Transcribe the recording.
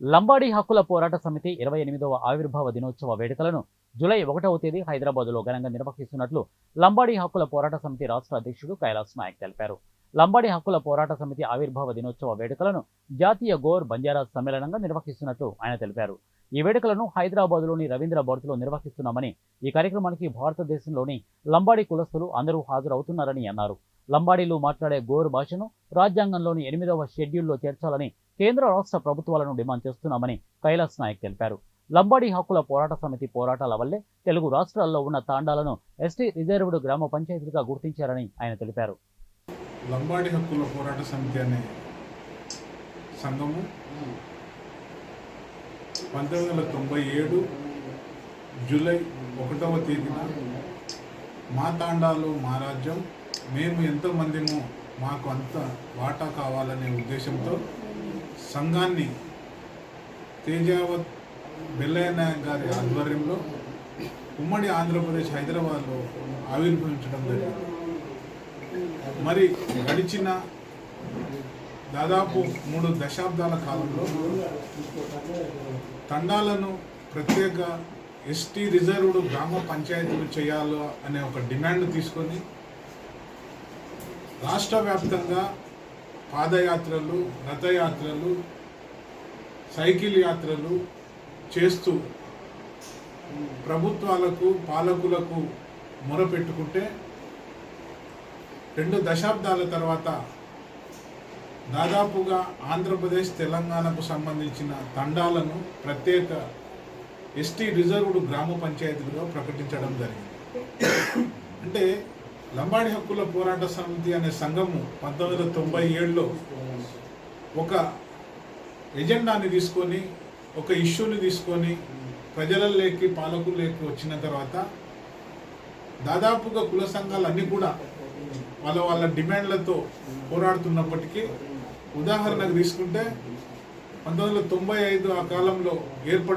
లంబాడీ హక్కుల పోరాట సమితి ఇరవై ఎనిమిదవ ఆవిర్భావ దినోత్సవ వేడుకలను జూలై ఒకటవ తేదీ హైదరాబాద్లో ఘనంగా నిర్వహిస్తున్నట్లు లంబాడీ హక్కుల పోరాట సమితి రాష్ట్ర అధ్యక్షుడు కైలాస్ నాయక్ తెలిపారు. లంబాడీ హక్కుల పోరాట సమితి ఆవిర్భావ దినోత్సవ వేడుకలను జాతీయ గోర్ బంజారా సమ్మేళనంగా నిర్వహిస్తున్నట్లు ఆయన తెలిపారు. ఈ వేడుకలను హైదరాబాద్లోని రవీంద్ర భారతిలో నిర్వహిస్తున్నామని ఈ కార్యక్రమానికి భారతదేశంలోని లంబాడీ కులస్తులు అందరూ హాజరవుతున్నారని అన్నారు. లంబాడీలు మాట్లాడే గోరు భాషను రాజ్యాంగంలోని ఎనిమిదవ షెడ్యూల్లో చేర్చాలని కేంద్ర రాష్ట్ర ప్రభుత్వాలను డిమాండ్ చేస్తున్నామని కైలాస్ నాయక్ తెలిపారు. లంబాడీ హక్కుల పోరాట సమితి పోరాటాల వల్లే తెలుగు రాష్ట్రాల్లో ఉన్న తాండాలను ఎస్టీ రిజర్వ్డ్ గ్రామ పంచాయతీలుగా గుర్తించారని ఆయన తెలిపారు. లంబాడీ హక్కుల పోరాట సమితి అనే సంఘము పంతొమ్మిది వందల తొంభై ఏడు జూలై ఒకటవ తేదీన మా తాండాలు మా రాజ్యం మేము ఎంతోమందిమో మాకు అంత వాటా కావాలనే ఉద్దేశంతో సంఘాన్ని తేజావత్ బెల్లయ్యనాయక్ గారి ఆధ్వర్యంలో ఉమ్మడి ఆంధ్రప్రదేశ్ హైదరాబాద్లో ఆవిర్భవించడం జరిగింది. మరి గడిచిన దాదాపు మూడు దశాబ్దాల కాలంలో తండాలను ప్రత్యేక ఎస్టీ రిజర్వ్డ్ గ్రామ పంచాయతీలు చేయాలో అనే ఒక డిమాండ్ తీసుకొని రాష్ట్ర వ్యాప్తంగా పాదయాత్రలు రథయాత్రలు సైకిల్ యాత్రలు చేస్తూ ప్రభుత్వాలకు పాలకులకు మొరపెట్టుకుంటే రెండు దశాబ్దాల తర్వాత దాదాపుగా ఆంధ్రప్రదేశ్ తెలంగాణకు సంబంధించిన తండాలను ప్రత్యేక ఎస్టీ రిజర్వ్డ్ గ్రామ పంచాయతీలుగా ప్రకటించడం జరిగింది. అంటే లంబాడి హక్కుల పోరాట సమితి అనే సంఘము పంతొమ్మిది వందల తొంభై ఏడులో ఒక ఎజెండాని తీసుకొని ఒక ఇష్యూని తీసుకొని ప్రజలలోకి పాలకుల్లోకి వచ్చిన తర్వాత దాదాపుగా కుల సంఘాలు అన్నీ కూడా వాళ్ళ వాళ్ళ డిమాండ్లతో పోరాడుతున్నప్పటికీ ఉదాహరణకు తీసుకుంటే పంతొమ్మిది వందల తొంభై ఐదు ఆ కాలంలో ఏర్పడి